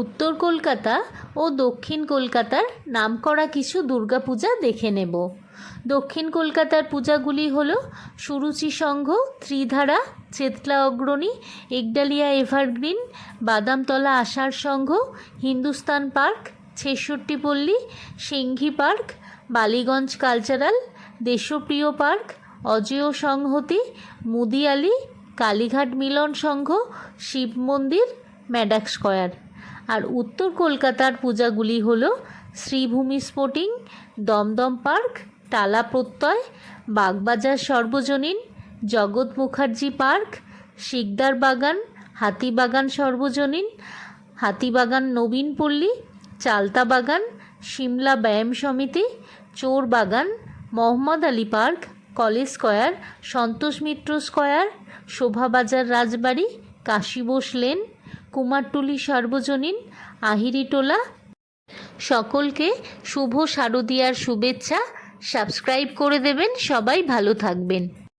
উত্তর কলকাতা ও দক্ষিণ কলকাতার নামকরা কিছু দুর্গাপূজা দেখে নেব। দক্ষিণ কলকাতার পূজাগুলি হল Suruchi Sangha, Tridhara, Chetla Agrani, Ekdalia evergreen, Badamtala Ashar Sangha, Hindustan park Chhesatti Palli Singhi park, Ballygunge cultural, Deshapriya park, Ajeya Sanghati, Mudiali, Kalighat মিলন সংঘ, শিব মন্দির, ম্যাডাক স্কয়ার। আর উত্তর কলকাতার পূজাগুলি হলো শ্রীভূমি স্পোর্টিং, দমদম পার্ক টালা প্রত্যয়, বাগবাজার সর্বজনীন, জগৎ মুখার্জি পার্ক, শিকদার বাগান হাতিবাগান সর্বজনীন হাতিবাগান নবীনপল্লী চালতা বাগান Shimla Byayam Samiti, Chor Bagan, Mohammad Ali park, college square, Santosh Mitra square, Shobhabazar Rajbari, Kashi Bose lane Kumartuli Sarbojanin Ahiritola সকলকে শুভ শারদীয়ার শুভেচ্ছা। সাবস্ক্রাইব করে দেবেন। সবাই ভালো থাকবেন।